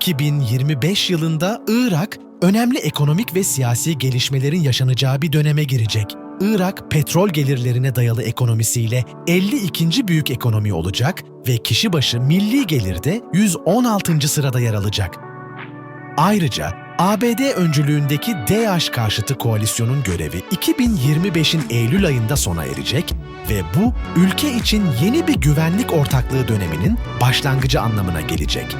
2025 yılında Irak, önemli ekonomik ve siyasi gelişmelerin yaşanacağı bir döneme girecek. Irak, petrol gelirlerine dayalı ekonomisiyle 52. büyük ekonomi olacak ve kişi başı milli gelirde 116. sırada yer alacak. Ayrıca ABD öncülüğündeki DAEŞ karşıtı koalisyonun görevi 2025'in Eylül ayında sona erecek ve bu ülke için yeni bir güvenlik ortaklığı döneminin başlangıcı anlamına gelecek.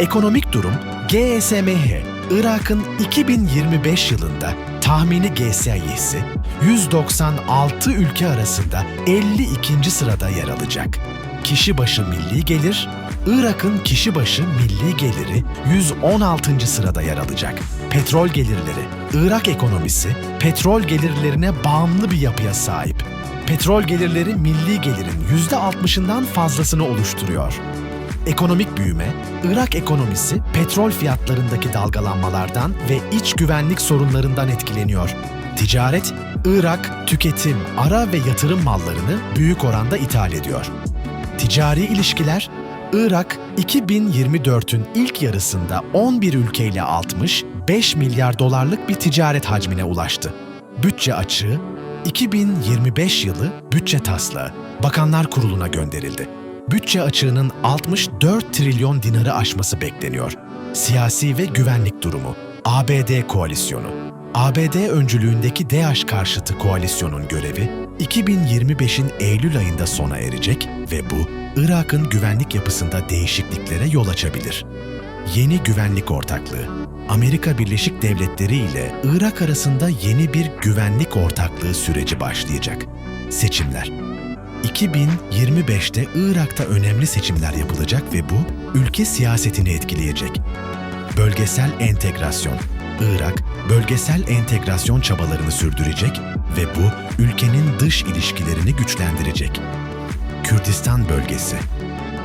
Ekonomik durum GSMH, Irak'ın 2025 yılında tahmini GSI'si 196 ülke arasında 52. sırada yer alacak. Kişi başı milli gelir, Irak'ın kişi başı milli geliri 116. sırada yer alacak. Petrol gelirleri, Irak ekonomisi petrol gelirlerine bağımlı bir yapıya sahip. Petrol gelirleri milli gelirin %60'ından fazlasını oluşturuyor. Ekonomik büyüme, Irak ekonomisi petrol fiyatlarındaki dalgalanmalardan ve iç güvenlik sorunlarından etkileniyor. Ticaret, Irak tüketim, ara ve yatırım mallarını büyük oranda ithal ediyor. Ticari ilişkiler, Irak 2024'ün ilk yarısında 11 ülkeyle 65 milyar dolarlık bir ticaret hacmine ulaştı. Bütçe açığı 2025 yılı bütçe taslağı Bakanlar Kurulu'na gönderildi. Bütçe açığının 64 trilyon dinarı aşması bekleniyor. Siyasi ve güvenlik durumu ABD koalisyonu ABD öncülüğündeki DAEŞ karşıtı koalisyonun görevi 2025'in Eylül ayında sona erecek ve bu Irak'ın güvenlik yapısında değişikliklere yol açabilir. Yeni güvenlik ortaklığı Amerika Birleşik Devletleri ile Irak arasında yeni bir güvenlik ortaklığı süreci başlayacak. Seçimler 2025'te Irak'ta önemli seçimler yapılacak ve bu ülke siyasetini etkileyecek. Bölgesel entegrasyon Irak, bölgesel entegrasyon çabalarını sürdürecek ve bu ülkenin dış ilişkilerini güçlendirecek. Kürdistan bölgesi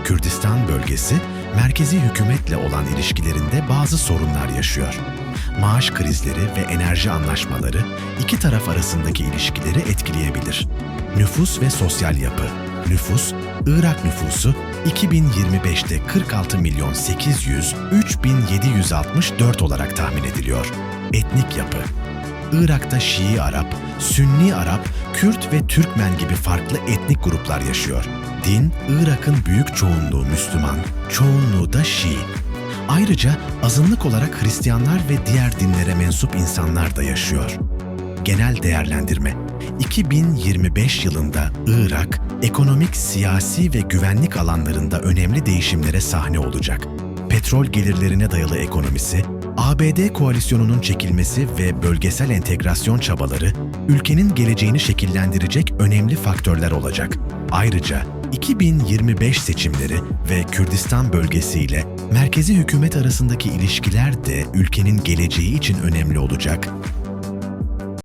Kürdistan bölgesi, merkezi hükümetle olan ilişkilerinde bazı sorunlar yaşıyor. Maaş krizleri ve enerji anlaşmaları iki taraf arasındaki ilişkileri etkileyebilir. Nüfus ve sosyal yapı Nüfus, Irak nüfusu 2025'te 46 milyon 800 3764 olarak tahmin ediliyor. Etnik yapı Irak'ta Şii Arap, Sünni Arap, Kürt ve Türkmen gibi farklı etnik gruplar yaşıyor. Din, Irak'ın büyük çoğunluğu Müslüman, çoğunluğu da Şii. Ayrıca azınlık olarak Hristiyanlar ve diğer dinlere mensup insanlar da yaşıyor. Genel değerlendirme 2025 yılında Irak, ekonomik, siyasi ve güvenlik alanlarında önemli değişimlere sahne olacak. Petrol gelirlerine dayalı ekonomisi, ABD koalisyonunun çekilmesi ve bölgesel entegrasyon çabaları ülkenin geleceğini şekillendirecek önemli faktörler olacak. Ayrıca 2025 seçimleri ve Kürdistan bölgesiyle merkezi hükümet arasındaki ilişkiler de ülkenin geleceği için önemli olacak